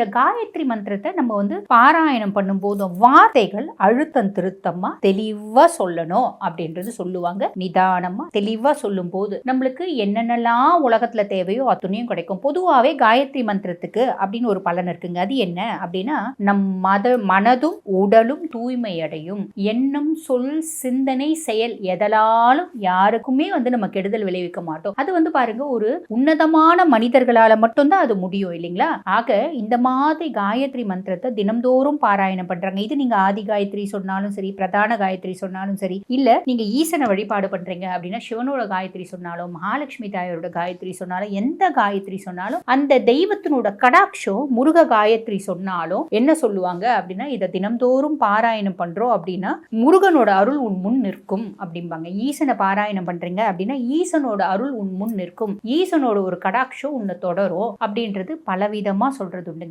இந்த காயத்ரி மந்திரத்தை நம்ம வந்து பாராயணம் பண்ணும்போது வார்த்தைகள் அழுத்தம் திருத்தமா தெளிவா சொல்லணும் அப்படின்றது சொல்லுவாங்க. நிதானமா தெளிவா சொல்லும் போது நம்மளுக்கு என்னென்னலாம் உலகத்துல தேவையோ அத்துணையும் கிடைக்கும். பொதுவாகவே காயத்ரி மந்திரத்துக்கு அப்படின்னு ஒரு பலன் இருக்குங்க. அது என்ன அப்படின்னா நம் மத மனதும் உடலும் தூய்மை அடையும் எண்ணம் சொல் சிந்தனை செயல் எதலாலும் யாருக்குமே வந்து நம்ம கெடுதல் விளைவிக்க மாட்டோம். அது வந்து பாருங்க ஒரு உன்னதமான மனிதர்களால மட்டும்தான் அது முடியும் இல்லைங்களா? ஆக இந்த மாதிரி காயத்ரி மந்திரத்தை தினம்தோறும் பாராயணம் பண்றாங்க. இது நீங்க ஆதி காயத்ரி சொன்னாலும் சரி பிரதான காயத்ரி சொன்னாலும் சரி இல்ல நீங்க ஈசனை வழிபாடு பண்றீங்க அப்படின்னா சிவனோட காயத்ரி சொன்னாலும் மகாலட்சுமி தாயோட காயத்ரி சொன்னாலும் எந்த காயத்ரி சொன்னாலும் அந்த தெய்வத்தினோட கடாட்சம் முருக காயத்ரி சொன்னாலும் என்ன சொல்லுவாங்க அப்படின்னா இதை தினம்தோறும் பாராயணம் பண்றோம் அப்படின்னா முருகனோட அருள் உன் முன் நிற்கும் அப்படிம்பாங்க. ஈசனை பாராயணம் பண்றீங்க அப்படின்னா ஈசனோட அருள் உன் முன் நிற்கும். ஈசனோட ஒரு கடாட்சம் உன்னை தொடரும் அப்படின்றது பலவிதமா சொல்றது உண்டுங்க.